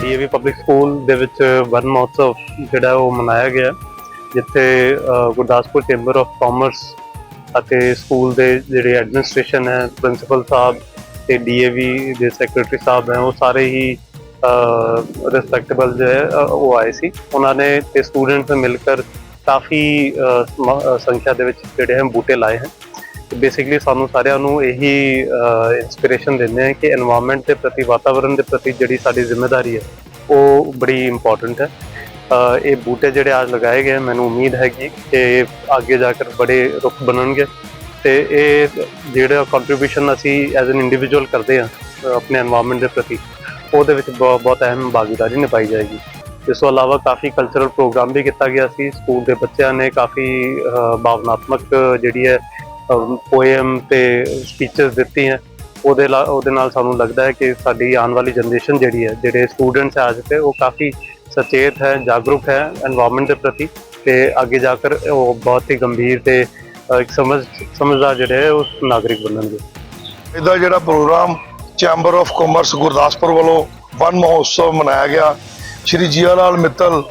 DAV public school ਦੇ ਵਿੱਚ one ਮਹੋਤਸਵ ਜਿਹੜਾ ਉਹ ਮਨਾਇਆ ਗਿਆ। ਜਿੱਥੇ ਗੁਰਦਾਸਪੁਰ ਚੈਂਬਰ ਆਫ ਕਾਮਰਸ ਅਤੇ ਸਕੂਲ ਦੇ ਜਿਹੜੇ ਐਡਮਿਨਿਸਟ੍ਰੇਸ਼ਨ ਹੈ ਪ੍ਰਿੰਸੀਪਲ ਸਾਹਿਬ ਤੇ ਡੀਏਵੀ ਦੇ ਸੈਕਟਰੀ ਸਾਹਿਬ ਹੈ, ਉਹ ਸਾਰੇ ਹੀ ਰਿਸਪੈਕਟੇਬਲ ਜੋ ਹੈ ਉਹ ਆਏ ਸੀ। ਉਹਨਾਂ ਨੇ ਤੇ ਸਟੂਡੈਂਟਸ ਮਿਲ ਕੇ ਕਾਫੀ ਸੰਖਿਆ ਦੇ ਵਿੱਚ ਜਿਹੜੇ ਹਨ ਬੂਟੇ ਲਾਏ ਹਨ। ਬੇਸਿਕਲੀ ਸਾਨੂੰ ਸਾਰਿਆਂ ਨੂੰ ਇਹੀ ਇਨਸਪੀਰੇਸ਼ਨ ਦਿੰਦੇ ਆ ਕਿ এনवायरमेंट ਦੇ ਪ੍ਰਤੀ ਵਾਤਾਵਰਣ ਦੇ ਪ੍ਰਤੀ ਜਿਹੜੀ ਸਾਡੀ ਜ਼ਿੰਮੇਵਾਰੀ ਹੈ, ਉਹ ਬੜੀ ਇੰਪੋਰਟੈਂਟ ਹੈ। ਇਹ ਬੂਟੇ ਜਿਹੜੇ ਅੱਜ ਲਗਾਏ ਗਏ ਮੈਨੂੰ ਉਮੀਦ ਹੈ ਕਿ ਅੱਗੇ ਜਾ ਕੇ ਬੜੇ ਰੁੱਖ ਬਣਨਗੇ। ਤੇ ਇਹ ਜਿਹੜਾ ਕੰਟਰੀਬਿਊਸ਼ਨ ਅਸੀਂ ਐਜ਼ ਐਨ ਇੰਡੀਵਿਜੂਅਲ ਕਰਦੇ ਆ ਆਪਣੇ এনवायरमेंट ਦੇ ਪ੍ਰਤੀ, ਉਹਦੇ ਵਿੱਚ ਬਹੁਤ ਅਹਿਮ ਭਾਗੀਦਾਰੀ ਨਿਭਾਈ ਜਾਏਗੀ। ਇਸ ਤੋਂ ਇਲਾਵਾ ਕਾਫੀ ਕਲਚਰਲ ਪ੍ਰੋਗਰਾਮ ਵੀ ਕੀਤਾ ਗਿਆ ਸੀ, ਸਕੂਲ ਦੇ ਬੱਚਿਆਂ ਨੇ ਕਾਫੀ ਭਾਵਨਾਤਮਕ ਜਿਹੜੀ ਹੈ ਪੋਇਮ ਤੇ ਸਪੀਚਸ ਹੈ ਉਹਦੇ ਉਹਦੇ ਨਾਲ ਸਾਨੂੰ ਲੱਗਦਾ ਹੈ ਕਿ ਸਾਡੀ ਆਉਣ ਵਾਲੀ ਜਨਰੇਸ਼ਨ ਜਿਹੜੀ ਹੈ, ਜਿਹੜੇ ਸਟੂਡੈਂਟਸ ਅੱਜ ਤੇ ਉਹ ਕਾਫੀ ਸਚੇਤ ਹੈ, ਜਾਗਰੂਕ ਹੈ এনवायरमेंट ਦੇ ਪ੍ਰਤੀ ਤੇ ਅੱਗੇ ਜਾ ਕੇ ਉਹ ਬਹੁਤ ਹੀ ਗੰਭੀਰ ਤੇ ਇੱਕ ਸਮਝ ਸਮਝਦਾਰ ਜਿਹੜੇ ਹੈ ਉਸ ਨਾਗਰਿਕ ਬਣਨਗੇ। ਇਹਦਾ ਜਿਹੜਾ program chamber of commerce Gurdaspur ਵੱਲੋਂ ਵਨ ਮਹੋਤਸਵ ਮਨਾਇਆ ਗਿਆ। Shri Jia Lal Mittal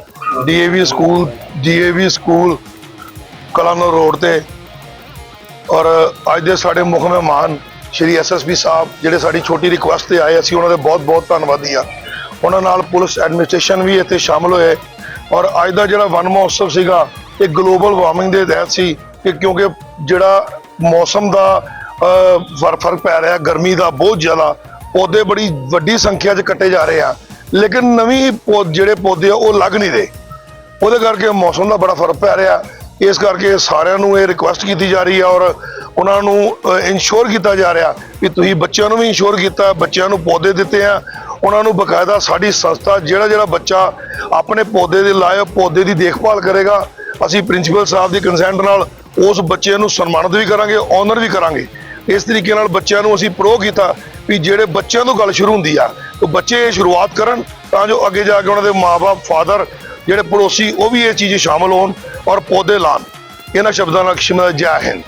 DAV school DAV school Kalanaur road ਤੇ। ਔਰ ਅੱਜ ਦੇ ਸਾਡੇ ਮੁੱਖ ਮਹਿਮਾਨ ਸ਼੍ਰੀ ਐਸਐਸਪੀ ਸਾਹਿਬ, ਜਿਹੜੇ ਸਾਡੀ ਛੋਟੀ ਰਿਕੁਐਸਟ ਤੇ ਆਏ, ਅਸੀਂ ਉਹਨਾਂ ਦੇ ਬਹੁਤ ਬਹੁਤ ਧੰਨਵਾਦੀ ਆ ਉਹਨਾਂ ਨਾਲ ਪੁਲਿਸ ਐਡਮਿਨਿਸਟ੍ਰੇਸ਼ਨ ਵੀ ਇੱਥੇ ਸ਼ਾਮਲ ਹੋਏ। ਔਰ ਅੱਜ ਦਾ ਜਿਹੜਾ ਵਨ ਮਹੋਤਸਵ ਸੀਗਾ, ਇਹ ਗਲੋਬਲ ਵਾਰਮਿੰਗ ਦੇ ਤਹਿਤ ਸੀ। ਕਿ ਕਿਉਂਕਿ ਜਿਹੜਾ ਮੌਸਮ ਦਾ ਅਹ, ਫ਼ਰਕ ਪੈ ਰਿਹਾ ਗਰਮੀ ਦਾ ਬਹੁਤ ਜ਼ਿਆਦਾ ਪੌਦੇ ਬੜੀ ਵੱਡੀ ਸੰਖਿਆ 'ਚ ਕੱਟੇ ਜਾ ਰਹੇ ਆ। ਲੇਕਿਨ ਨਵੀਂ ਪੌ- ਜਿਹੜੇ ਪੌਦੇ ਆ ਉਹ ਲੱਗ ਨਹੀਂ ਰਹੇ। ਉਹਦੇ ਕਰਕੇ ਮੌਸਮ ਦਾ ਬੜਾ ਫ਼ਰਕ ਪੈ ਰਿਹਾ। ਇਸ ਕਰਕੇ ਸਾਰਿਆਂ ਨੂੰ ਇਹ ਰਿਕੁਐਸਟ ਕੀਤੀ ਜਾ ਰਹੀ ਹੈ ਔਰ ਉਹਨਾਂ ਨੂੰ ਇਨਸ਼ੋਰ ਕੀਤਾ ਜਾ ਰਿਹਾ ਵੀ ਤੁਸੀਂ ਬੱਚਿਆਂ ਨੂੰ ਵੀ ਇਨਸ਼ੋਰ ਕੀਤਾ ਬੱਚਿਆਂ ਨੂੰ ਪੌਦੇ ਦਿੱਤੇ ਆ। ਉਹਨਾਂ ਨੂੰ ਬਕਾਇਦਾ ਸਾਡੀ ਸੰਸਥਾ ਜਿਹੜਾ ਜਿਹੜਾ ਬੱਚਾ ਆਪਣੇ ਪੌਦੇ ਦੇ ਲਾਏ ਪੌਦੇ ਦੀ ਦੇਖਭਾਲ ਕਰੇਗਾ। ਅਸੀਂ ਪ੍ਰਿੰਸੀਪਲ ਸਾਹਿਬ ਦੀ ਕੰਸੈਂਟ ਨਾਲ ਉਸ ਬੱਚੇ ਨੂੰ ਸਨਮਾਨਿਤ ਵੀ ਕਰਾਂਗੇ ਆਨਰ ਵੀ ਕਰਾਂਗੇ। ਇਸ ਤਰੀਕੇ ਨਾਲ ਬੱਚਿਆਂ ਨੂੰ ਅਸੀਂ ਪ੍ਰੋ ਕੀਤਾ ਵੀ ਜਿਹੜੇ ਬੱਚਿਆਂ ਤੋਂ ਗੱਲ ਸ਼ੁਰੂ ਹੁੰਦੀ ਆ, ਉਹ ਬੱਚੇ ਇਹ ਸ਼ੁਰੂਆਤ ਕਰਨ, ਤਾਂ ਜੋ ਅੱਗੇ ਜਾ ਕੇ ਉਹਨਾਂ ਦੇ ਮਾਪੇ ਫਾਦਰ ਜਿਹੜੇ ਪੜੋਸੀ, ਉਹ ਵੀ ਇਹ ਚੀਜ਼ 'ਚ ਸ਼ਾਮਲ ਹੋਣ ਔਰ ਪੌਦੇ ਲਾਣ। ਇਹਨਾਂ ਸ਼ਬਦਾਂ ਨਾਲ ਸ਼ਿਮਲਾ ਜੈ ਹਿੰਦ।